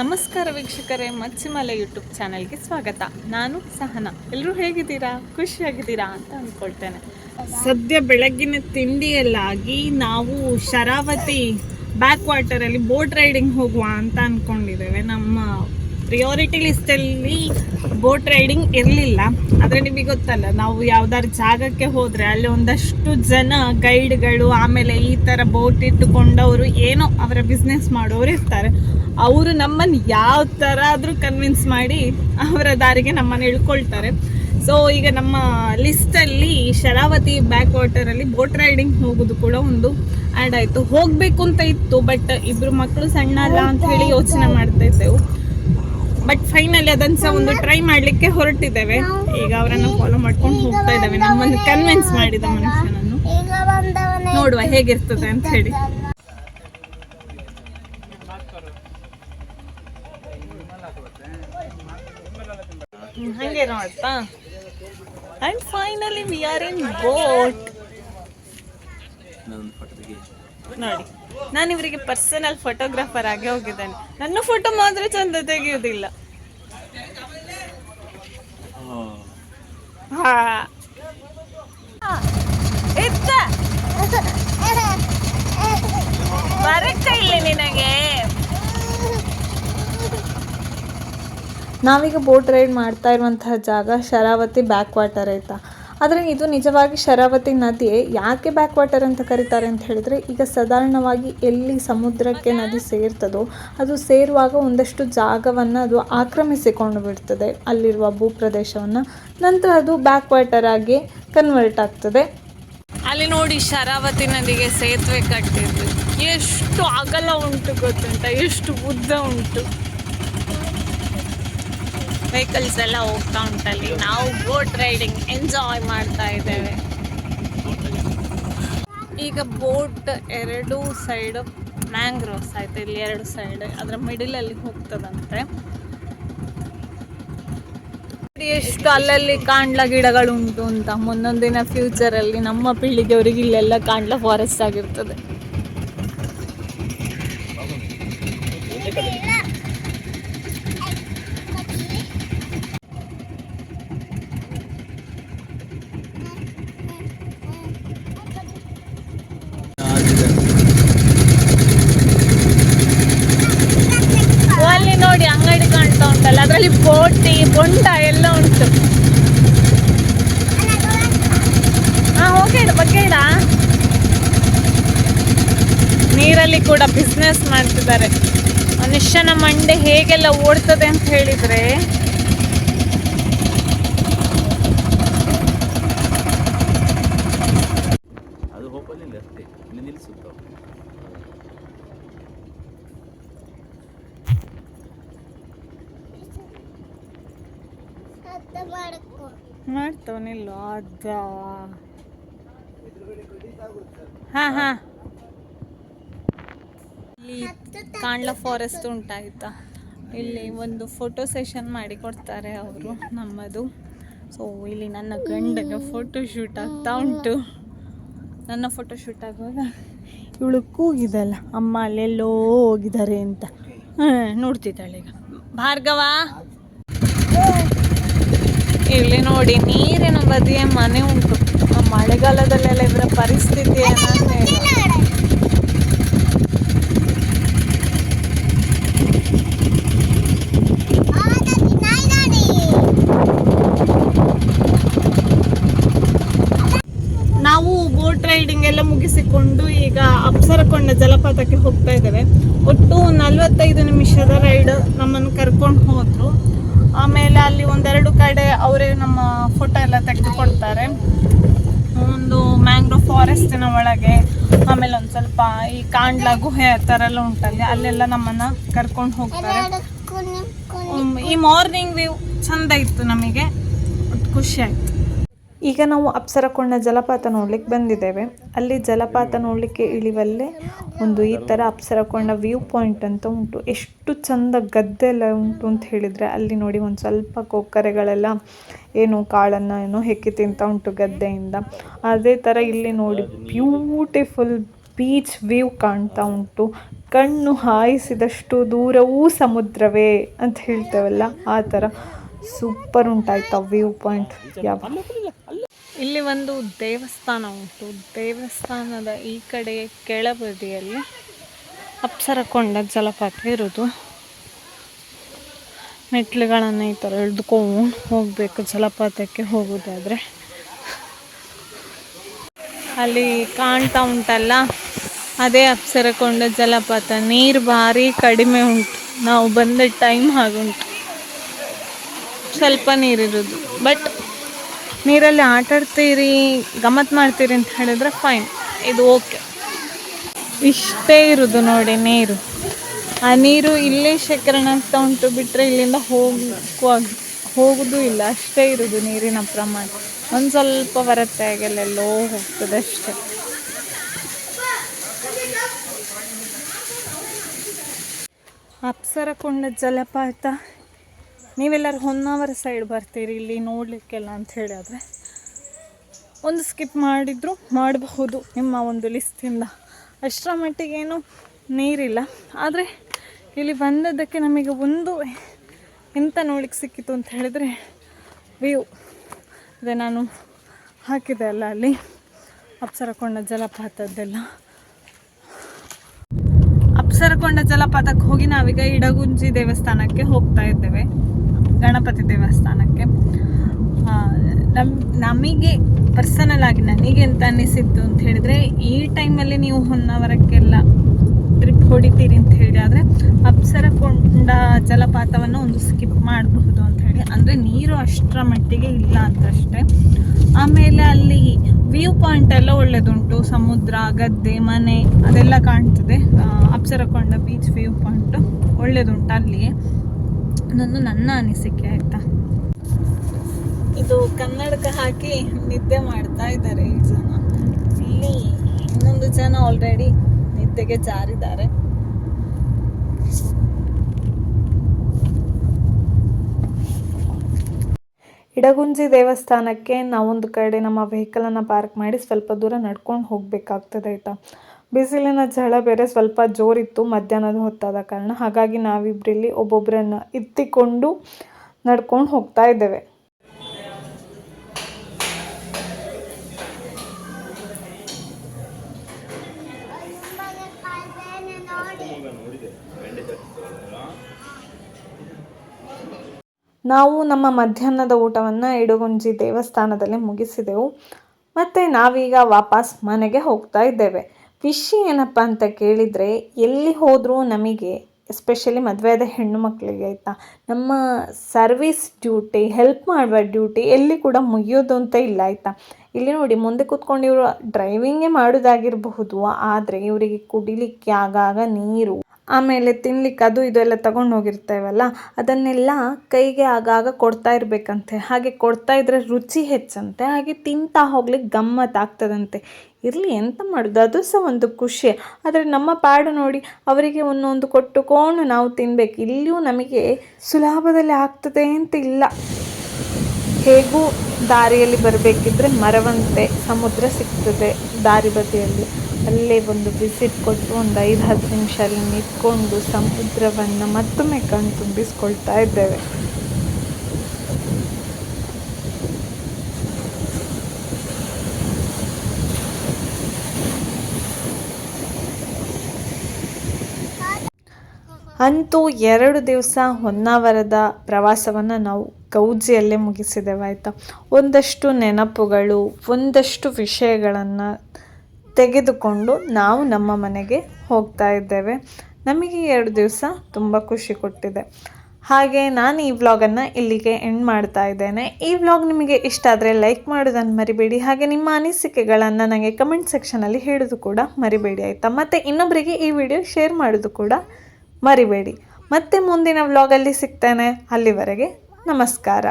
ನಮಸ್ಕಾರ ವೀಕ್ಷಕರೇ, ಮಚ್ಚಿಮಲೆ ಯೂಟ್ಯೂಬ್ ಚಾನೆಲ್ಗೆ ಸ್ವಾಗತ. ನಾನು ಸಹನ. ಎಲ್ಲರೂ ಹೇಗಿದ್ದೀರಾ? ಖುಷಿಯಾಗಿದ್ದೀರಾ ಅಂತ ಅಂದ್ಕೊಳ್ತೇನೆ. ಸದ್ಯ ಬೆಳಗ್ಗಿನ ತಿಂಡಿಯಲ್ಲಾಗಿ ನಾವು ಶರಾವತಿ ಬ್ಯಾಕ್ ವಾಟರಲ್ಲಿ ಬೋಟ್ ರೈಡಿಂಗ್ ಹೋಗುವ ಅಂತ ಅಂದ್ಕೊಂಡಿದ್ದೇವೆ ನಮ್ಮ ಪ್ರಿಯಾರಿಟಿ ಲಿಸ್ಟಲ್ಲಿ ಬೋಟ್ ರೈಡಿಂಗ್ ಇರಲಿಲ್ಲ. ಆದರೆ ನಿಮಗೆ ಗೊತ್ತಲ್ಲ, ನಾವು ಯಾವ್ದಾದ್ರು ಜಾಗಕ್ಕೆ ಹೋದರೆ ಅಲ್ಲಿ ಒಂದಷ್ಟು ಜನ ಗೈಡ್ಗಳು, ಆಮೇಲೆ ಈ ಥರ ಬೋಟ್ ಇಟ್ಟುಕೊಂಡವರು ಏನೋ ಅವರ ಬಿಸ್ನೆಸ್ ಮಾಡೋರು ಇರ್ತಾರೆ. ಅವರು ನಮ್ಮನ್ನು ಯಾವ ಥರ ಆದರೂ ಕನ್ವಿನ್ಸ್ ಮಾಡಿ ಅವರ ದಾರಿಗೆ ನಮ್ಮನ್ನು ಇಳ್ಕೊಳ್ತಾರೆ ಸೊ ಈಗ ನಮ್ಮ ಲಿಸ್ಟಲ್ಲಿ ಶರಾವತಿ ಬ್ಯಾಕ್ ವಾಟರಲ್ಲಿ ಬೋಟ್ ರೈಡಿಂಗ್ ಹೋಗೋದು ಕೂಡ ಒಂದು ಆ್ಯಡ್ ಆಯಿತು. ಹೋಗಬೇಕು ಅಂತ ಇತ್ತು ಬಟ್ ಇಬ್ಬರು ಮಕ್ಕಳು ಸಣ್ಣ ಅಲ್ಲ ಅಂತ ಹೇಳಿ ಯೋಚನೆ ಮಾಡ್ತಾ ಇದ್ದೆವು. ಬಟ್ ಫೈನಲಿ ಅದನ್ನು ಸಹ ಒಂದು ಟ್ರೈ ಮಾಡಲಿಕ್ಕೆ ಹೊರಟಿದ್ದೇವೆ. ಈಗ ಅವರನ್ನು ಫಾಲೋ ಮಾಡ್ಕೊಂಡು ಹೋಗ್ತಾ ಇದ್ದೇವೆ. ನಮ್ಮನ್ನು ಕನ್ವಿನ್ಸ್ ಮಾಡಿದ ಮನುಷ್ಯನನ್ನು. ನೋಡುವ ಹೇಗಿರ್ತದೆ ಅಂತ ಹೇಳಿ. ನೋಡ್ತಾ and finally we are in boat ನೋಡಿ, ನಾನು ಇವರಿಗೆ ಪರ್ಸನಲ್ ಫೋಟೋಗ್ರಾಫರ್ ಆಗಿ ಹೋಗಿದ್ದೇನೆ. ನನ್ನ ಫೋಟೋ ಮಾತ್ರ ಚಂದ ತೆಗೆಯುವುದಿಲ್ಲ ಇತ್ತ ಬರಕ್ಕ ಇಲ್ಲಿ ನಿನಗೆ? ನಾವೀಗ ಬೋಟ್ ರೈಡ್ ಮಾಡ್ತಾ ಇರುವಂತಹ ಜಾಗ ಶರಾವತಿ ಬ್ಯಾಕ್ ವಾಟರ್ ಆಯ್ತಾ ಆದರೆ ಇದು ನಿಜವಾಗಿ ಶರಾವತಿ ನದಿಯೇ ಯಾಕೆ ಬ್ಯಾಕ್ ವಾಟರ್ ಅಂತ ಕರೀತಾರೆ ಅಂತ ಹೇಳಿದರೆ, ಈಗ ಸಾಧಾರಣವಾಗಿ ಎಲ್ಲಿ ಸಮುದ್ರಕ್ಕೆ ನದಿ ಸೇರ್ತದೋ, ಅದು ಸೇರುವಾಗ ಒಂದಷ್ಟು ಜಾಗವನ್ನು ಅದು ಆಕ್ರಮಿಸಿಕೊಂಡು ಬಿಡ್ತದೆ. ಅಲ್ಲಿರುವ ಭೂಪ್ರದೇಶವನ್ನು. ನಂತರ ಅದು ಬ್ಯಾಕ್ ವಾಟರ್ ಆಗಿ ಕನ್ವರ್ಟ್ ಆಗ್ತದೆ. ಅಲ್ಲಿ ನೋಡಿ ಶರಾವತಿ ನದಿಗೆ ಸೇತುವೆ ಕಟ್ಟಿದ್ರು ಎಷ್ಟು ಅಗಲ ಉಂಟು ಗೊತ್ತುಂಟ? ಎಷ್ಟು ಉದ್ದ ಉಂಟು? ವೆಹಿಕಲ್ಸ್ ಎಲ್ಲ ಹೋಗ್ತಾ ಉಂಟಲ್ಲಿ ನಾವು ಬೋಟ್ ರೈಡಿಂಗ್ ಎಂಜಾಯ್ ಮಾಡ್ತಾ ಇದ್ದೇವೆ. ಈಗ ಬೋಟ್ ಎರಡು ಸೈಡ್ ಮ್ಯಾಂಗ್ರೋವ್ಸ್ ಆಯ್ತು ಇಲ್ಲಿ ಎರಡು ಸೈಡ್ ಅದರ ಮಿಡಿಲಲ್ಲಿ ಹೋಗ್ತದಂತೆ. ಎಷ್ಟು ಅಲ್ಲಲ್ಲಿ ಕಾಂಡ್ಲ ಗಿಡಗಳು ಉಂಟು ಅಂತ ಮುಂದೊಂದಿನ ಫ್ಯೂಚರಲ್ಲಿ ನಮ್ಮ ಪೀಳಿಗೆಯವರಿಗೆ ಇಲ್ಲೆಲ್ಲ ಕಾಂಡ್ಲ ಫಾರೆಸ್ಟ್ ಆಗಿರ್ತದೆ ಓ, ಅಲ್ಲಿ ನೋಡಿ ಅಂಗಡಿ ಕಾಣ್ತಾ ಉಂಟಲ್ಲ ಅದರಲ್ಲಿ ಬೋಟಿ, ಬೊಂಡ ಎಲ್ಲ ಉಂಟು. ಹಾ ಹೋಗೇಡ ಬಗ್ಗೇಡ ನೀರಲ್ಲಿ ಕೂಡ ಬಿಸ್ನೆಸ್ ಮಾಡ್ತಿದ್ದಾರೆ. ಮನುಷ್ಯನ ಮಂಡೆ ಹೇಗೆಲ್ಲ ಓಡ್ತದೆ ಅಂತ ಹೇಳಿದ್ರೆ, ಅದು ಹೋಗಲಿಲ್ಲ ಅಷ್ಟೇ ಮಾಡ್ತವನಿಲ್ಲ ಅದ ಹಾ ಹಾ. ಇಲ್ಲಿ ಕಾಂಡ್ಲ ಫಾರೆಸ್ಟ್ ಉಂಟಾಯ್ತಾ? ಇಲ್ಲಿ ಒಂದು ಫೋಟೋ ಸೆಷನ್ ಮಾಡಿ ಕೊಡ್ತಾರೆ ಅವರು ನಮ್ಮದು. ಸೊ ಇಲ್ಲಿ ನನ್ನ ಗಂಡನ ಫೋಟೋ ಶೂಟ್ ಆಗ್ತಾ ಉಂಟು. ನನ್ನ ಫೋಟೋ ಶೂಟ್ ಆಗುವಾಗ ಇವಳು ಕೂಗಿದಲ್ಲ ಅಮ್ಮ ಅಲ್ಲೆಲ್ಲೋ ಹೋಗಿದ್ದಾರೆ ಅಂತ. ಹಾಂ ನೋಡ್ತಿದ್ದಾಳೆ ಈಗ. ಭಾರ್ಗವ? ಇಲ್ಲಿ ನೋಡಿ ನೀರಿನ ಬದಿಯ ಮನೆ ಉಂಟು. ಮಳೆಗಾಲದಲ್ಲೆಲ್ಲ ಇವರ ಪರಿಸ್ಥಿತಿ ನಾವು ಬೋಟ್ ರೈಡಿಂಗ್ ಎಲ್ಲ ಮುಗಿಸಿಕೊಂಡು ಈಗ ಅಪ್ಸರಕೊಂಡ ಜಲಪಾತಕ್ಕೆ ಹೋಗ್ತಾ ಇದ್ದೇವೆ. ಒಟ್ಟು ನಲ್ವತ್ತೈದು ನಿಮಿಷದ ರೈಡ್ ನಮ್ಮನ್ನು ಕರ್ಕೊಂಡು ಹೋದ್ರು. ಆಮೇಲೆ ಅಲ್ಲಿ ಒಂದೆರಡು ಕಡೆ ಅವರೇ ನಮ್ಮ ಫೋಟೋ ಎಲ್ಲ ತೆಗೆದುಕೊಳ್ತಾರೆ ಒಂದು ಮ್ಯಾಂಗ್ರೋ ಫಾರೆಸ್ಟಿನ ಒಳಗೆ ಆಮೇಲೆ ಒಂದು ಸ್ವಲ್ಪ ಈ ಕಾಂಡ್ಲ ಗುಹೆ ಆ ಥರ ಎಲ್ಲ ಉಂಟಲ್ಲಿ ಅಲ್ಲೆಲ್ಲ ನಮ್ಮನ್ನ ಕರ್ಕೊಂಡು ಹೋಗ್ತಾರೆ. ಈ ಮಾರ್ನಿಂಗ್ ವ್ಯೂ ಚಂದ ಇತ್ತು ನಮಗೆ ಖುಷಿ ಆಯ್ತು. ಈಗ ನಾವು ಅಪ್ಸರಕೊಂಡ ಜಲಪಾತ ನೋಡ್ಲಿಕ್ಕೆ ಬಂದಿದ್ದೇವೆ. ಅಲ್ಲಿ ಜಲಪಾತ ನೋಡಲಿಕ್ಕೆ ಇಳಿವಲ್ಲೇ ಒಂದು ಈ ಥರ ಅಪ್ಸರಕೊಂಡ ವ್ಯೂ ಪಾಯಿಂಟ್ ಅಂತ ಉಂಟು. ಎಷ್ಟು ಚಂದ ಗದ್ದೆ ಎಲ್ಲ ಉಂಟು ಅಂತ ಹೇಳಿದರೆ ಅಲ್ಲಿ ನೋಡಿ ಒಂದು ಸ್ವಲ್ಪ ಕೊಕ್ಕರೆಗಳೆಲ್ಲ ಏನು ಕಾಳನ್ನು ಏನೋ ಹೆಕ್ಕಿ ತಿಂತ ಉಂಟು ಗದ್ದೆಯಿಂದ. ಅದೇ ಥರ ಇಲ್ಲಿ ನೋಡಿ ಬ್ಯೂಟಿಫುಲ್ ಬೀಚ್ ವ್ಯೂ ಕಾಣ್ತಾ ಉಂಟು. ಕಣ್ಣು ಹಾಯಿಸಿದಷ್ಟು ದೂರವೂ ಸಮುದ್ರವೇ ಅಂತ ಹೇಳ್ತೇವಲ್ಲ ಆ ಥರ ಸೂಪರ್ ಉಂಟಾಯ್ತು ವ್ಯೂ ಪಾಯಿಂಟ್. ಯಾವ ಇಲ್ಲಿ ಒಂದು ದೇವಸ್ಥಾನ ಉಂಟು. ದೇವಸ್ಥಾನದ ಈ ಕಡೆ ಕೆಳಬದಿಯಲ್ಲಿ ಅಪ್ಸರಕೊಂಡ ಜಲಪಾತ ಇರೋದು. ಮೆಟ್ಲುಗಳನ್ನು ಈ ಥರ ಇಳಿದುಕೊಂಡು ಹೋಗಬೇಕು ಜಲಪಾತಕ್ಕೆ ಹೋಗೋದಾದರೆ. ಅಲ್ಲಿ ಕಾಣ್ತಾ ಉಂಟಲ್ಲ, ಅದೇ ಅಪ್ಸರಕೊಂಡ ಜಲಪಾತ. ನೀರು ಭಾರಿ ಕಡಿಮೆ ಉಂಟು. ನಾವು ಬಂದ ಟೈಮ್ ಹಾಗುಂಟು ಸ್ವಲ್ಪ ನೀರಿರೋದು. ಬಟ್ ನೀರಲ್ಲಿ ಆಟ ಆಡ್ತೀರಿ ಗಮ್ಮತ್ ಮಾಡ್ತೀರಿ ಅಂತ ಹೇಳಿದ್ರೆ ಫೈನ್ ಇದು ಓಕೆ ಇಷ್ಟೇ ಇರೋದು ನೋಡಿ, ನೀರು. ಆ ನೀರು ಇಲ್ಲೇ ಶೇಖರಣೆ ಆಗ್ತಾ ಉಂಟು ಬಿಟ್ಟರೆ ಇಲ್ಲಿಂದ ಹೋಗುವಾಗ ಹೋಗುದು ಇಲ್ಲ. ಅಷ್ಟೇ ಇರೋದು ನೀರಿನ ಪ್ರಮಾಣ. ಒಂದು ಸ್ವಲ್ಪ ಬರುತ್ತೆ ಹಾಗೆಲ್ಲೆಲ್ಲೋ ಹೋಗ್ತದೆ ಅಷ್ಟೇ. ಅಪ್ಸರಕೊಂಡ ಜಲಪಾತ ನೀವೆಲ್ಲರೂ ಹೊನ್ನಾವರ ಸೈಡ್ ಬರ್ತೀರಿ ಇಲ್ಲಿ ನೋಡಲಿಕ್ಕೆಲ್ಲ ಅಂತ ಹೇಳಿದ್ರೆ ಒಂದು ಸ್ಕಿಪ್ ಮಾಡಿದ್ರು ಮಾಡಬಹುದು ನಿಮ್ಮ ಒಂದು ಲಿಸ್ಟಿಂದ ಅಷ್ಟರ ಮಟ್ಟಿಗೇನು ನೀರಿಲ್ಲ. ಆದರೆ ಇಲ್ಲಿ ಬಂದದ್ದಕ್ಕೆ ನಮಗೆ ಒಂದು ಎಂಥ ನೋಡ್ಲಿಕ್ಕೆ ಸಿಕ್ಕಿತು ಅಂತ ಹೇಳಿದರೆ ವ್ಯೂ ಅದೇ ನಾನು ಹಾಕಿದೆ ಅಲ್ಲ ಅಲ್ಲಿ. ಅಪ್ಸರಕೊಂಡ ಜಲಪಾತದ್ದೆಲ್ಲ. ಅಪ್ಸರಕೊಂಡ ಜಲಪಾತಕ್ಕೆ ಹೋಗಿ ನಾವೀಗ ಇಡಗುಂಜಿ ದೇವಸ್ಥಾನಕ್ಕೆ ಹೋಗ್ತಾ ಇದ್ದೇವೆ. ಗಣಪತಿ ದೇವಸ್ಥಾನಕ್ಕೆ. ನಮ್ಮ ನಮ್, ನಮಗೆ ಪರ್ಸನಲ್ ಆಗಿ ನನಗೆ ಅಂತ ಅನ್ನಿಸಿತ್ತು ಅಂತ ಹೇಳಿದ್ರೆ, ಈ ಟೈಮಲ್ಲಿ ನೀವು ಹೊನ್ನಾವರಕ್ಕೆಲ್ಲ ಟ್ರಿಪ್ ಹೊಡಿತೀರಿ ಅಂತ ಹೇಳಿ ಆದರೆ, ಅಪ್ಸರಕೊಂಡ ಜಲಪಾತವನ್ನು ಒಂದು ಸ್ಕಿಪ್ ಮಾಡಬಹುದು ಅಂತ ಹೇಳಿ. ಅಂದರೆ ನೀರು ಅಷ್ಟರ ಮಟ್ಟಿಗೆ ಇಲ್ಲ ಅಂತಷ್ಟೇ. ಆಮೇಲೆ ಅಲ್ಲಿ ವ್ಯೂ ಪಾಯಿಂಟ್ ಎಲ್ಲ ಒಳ್ಳೆದುಂಟು. ಸಮುದ್ರ, ಗದ್ದೆ, ಮನೆ, ಅದೆಲ್ಲ ಕಾಣ್ತದೆ. ಅಪ್ಸರಕೊಂಡ ಬೀಚ್ ವ್ಯೂ ಪಾಯಿಂಟ್ ಒಳ್ಳೆದುಂಟು ಅಲ್ಲಿಯೇ. ಅದೊಂದು ನನ್ನ ಅನಿಸಿಕೆ ಆಯಿತಾ? ಇದು ಕನ್ನಡಕ ಹಾಕಿ ನಿದ್ದೆ ಮಾಡ್ತಾ ಇದ್ದಾರೆ ಈ ಜನ. ಇಲ್ಲಿ ಇನ್ನೊಂದು ಜನ ಆಲ್ರೆಡಿ ನಿದ್ದೆಗೆ ಜಾರಿದ್ದಾರೆ. ಇಡಗುಂಜಿ ದೇವಸ್ಥಾನಕ್ಕೆ ನಾವೊಂದು ಕಡೆ ನಮ್ಮ ವೆಹಿಕಲನ್ನು ಪಾರ್ಕ್ ಮಾಡಿ ಸ್ವಲ್ಪ ದೂರ ನಡ್ಕೊಂಡು ಹೋಗಬೇಕಾಗ್ತದೆ ಆಯಿತಾ? ಬಿಸಿಲಿನ ಝಳ ಬೇರೆ ಸ್ವಲ್ಪ ಜೋರಿತ್ತು, ಮಧ್ಯಾಹ್ನದ ಹೊತ್ತಾದ ಕಾರಣ. ಹಾಗಾಗಿ ನಾವಿಬ್ಬರಲ್ಲಿ ಒಬ್ಬೊಬ್ಬರನ್ನು ಎತ್ತಿಕೊಂಡು ನಡ್ಕೊಂಡು ಹೋಗ್ತಾ ಇದ್ದೇವೆ. ನಾವು ನಮ್ಮ ಮಧ್ಯಾಹ್ನದ ಊಟವನ್ನು ಇಡಗುಂಜಿ ದೇವಸ್ಥಾನದಲ್ಲಿ ಮುಗಿಸಿದೆವು. ಮತ್ತು ನಾವೀಗ ವಾಪಸ್ ಮನೆಗೆ ಹೋಗ್ತಾ ಇದ್ದೇವೆ. ವಿಷಯ ಏನಪ್ಪ ಅಂತ ಕೇಳಿದರೆ, ಎಲ್ಲಿ ಹೋದರೂ ನಮಗೆ ಎಸ್ಪೆಷಲಿ ಮದುವೆಯಾದ ಹೆಣ್ಣು ಮಕ್ಕಳಿಗೆ ಆಯಿತಾ, ನಮ್ಮ ಸರ್ವಿಸ್ ಡ್ಯೂಟಿ ಹೆಲ್ಪ್ ಮಾಡುವ ಡ್ಯೂಟಿ ಎಲ್ಲಿ ಕೂಡ ಮುಗಿಯೋದು ಅಂತ ಇಲ್ಲ ಆಯಿತಾ. ಇಲ್ಲಿ ನೋಡಿ, ಮುಂದೆ ಕೂತ್ಕೊಂಡು ಇವರು ಡ್ರೈವಿಂಗೇ ಮಾಡೋದಾಗಿರಬಹುದು, ಆದರೆ ಇವರಿಗೆ ಕುಡಿಲಿಕ್ಕೆ ಆಗಾಗ ನೀರು ಆಮೇಲೆ ತಿನ್ಲಿಕ್ಕೆ ಅದು ಇದು ಎಲ್ಲ ತಗೊಂಡು ಹೋಗಿರ್ತೇವಲ್ಲ, ಅದನ್ನೆಲ್ಲ ಕೈಗೆ ಆಗಾಗ ಕೊಡ್ತಾ ಇರಬೇಕಂತೆ. ಹಾಗೆ ಕೊಡ್ತಾ ಇದ್ರೆ ರುಚಿ ಹೆಚ್ಚಂತೆ, ಹಾಗೆ ತಿಂತಾ ಹೋಗ್ಲಿಕ್ಕೆ ಗಮ್ಮತ್ ಆಗ್ತದಂತೆ. ಇರಲಿ, ಎಂತ ಮಾಡೋದು? ಅದು ಸಹ ಒಂದು ಖುಷಿ. ಆದರೆ ನಮ್ಮ ಪಾಡು ನೋಡಿ ಅವರಿಗೆ ಒಂದೊಂದು ಕೊಟ್ಟುಕೊಂಡು ನಾವು ತಿನ್ಬೇಕು. ಇಲ್ಲಿಯೂ ನಮಗೆ ಸುಲಭದಲ್ಲಿ ಆಗ್ತದೆ ಅಂತ ಇಲ್ಲ. ಹೇಗೂ ದಾರಿಯಲ್ಲಿ ಬರಬೇಕಿದ್ರೆ ಮರವಂತೆ ಸಮುದ್ರ ಸಿಗ್ತದೆ ದಾರಿ ಬದಿಯಲ್ಲಿ. ಅಲ್ಲೇ ಒಂದು ವಿಸಿಟ್ ಕೊಟ್ಟು ಒಂದು ಐದು, ಹತ್ತು ನಿಮಿಷ ಅಲ್ಲಿ ನಿಂತ್ಕೊಂಡು ಸಮುದ್ರವನ್ನು ಮತ್ತೊಮ್ಮೆ ಕಣ್ ತುಂಬಿಸ್ಕೊಳ್ತಾ ಇದ್ದೇವೆ. ಅಂತೂ ಎರಡು ದಿವಸ ಹೊನ್ನಾವರದ ಪ್ರವಾಸವನ್ನು ನಾವು ಗೌಜಿಯಲ್ಲೇ ಮುಗಿಸಿದ್ದೇವೆ ಆಯಿತಾ? ಒಂದಷ್ಟು ನೆನಪುಗಳು, ಒಂದಷ್ಟು ವಿಷಯಗಳನ್ನು ತೆಗೆದುಕೊಂಡು ನಾವು ನಮ್ಮ ಮನೆಗೆ ಹೋಗ್ತಾ ಇದ್ದೇವೆ. ನಮಗೆ ಎರಡು ದಿವಸ ತುಂಬ ಖುಷಿ ಕೊಟ್ಟಿದೆ. ಹಾಗೆ ನಾನು ಈ ವ್ಲಾಗನ್ನು ಇಲ್ಲಿಗೆ ಎಂಡ್ ಮಾಡ್ತಾ ಇದ್ದೇನೆ. ಈ ವ್ಲಾಗ್ ನಿಮಗೆ ಇಷ್ಟ ಆದರೆ ಲೈಕ್ ಮಾಡೋದನ್ನು ಮರಿಬೇಡಿ. ಹಾಗೆ ನಿಮ್ಮ ಅನಿಸಿಕೆಗಳನ್ನು ನನಗೆ ಕಮೆಂಟ್ ಸೆಕ್ಷನಲ್ಲಿ ಹೇಳೋದು ಕೂಡ ಮರಿಬೇಡಿ, ಆಯಿತಾ? ಮತ್ತು ಇನ್ನೊಬ್ಬರಿಗೆ ಈ ವಿಡಿಯೋ ಶೇರ್ ಮಾಡೋದು ಕೂಡ ಮರಿಬೇಡಿ. ಮತ್ತೆ ಮುಂದಿನ ವ್ಲಾಗಲ್ಲಿ ಸಿಗ್ತೇನೆ. ಅಲ್ಲಿವರೆಗೆ ನಮಸ್ಕಾರ.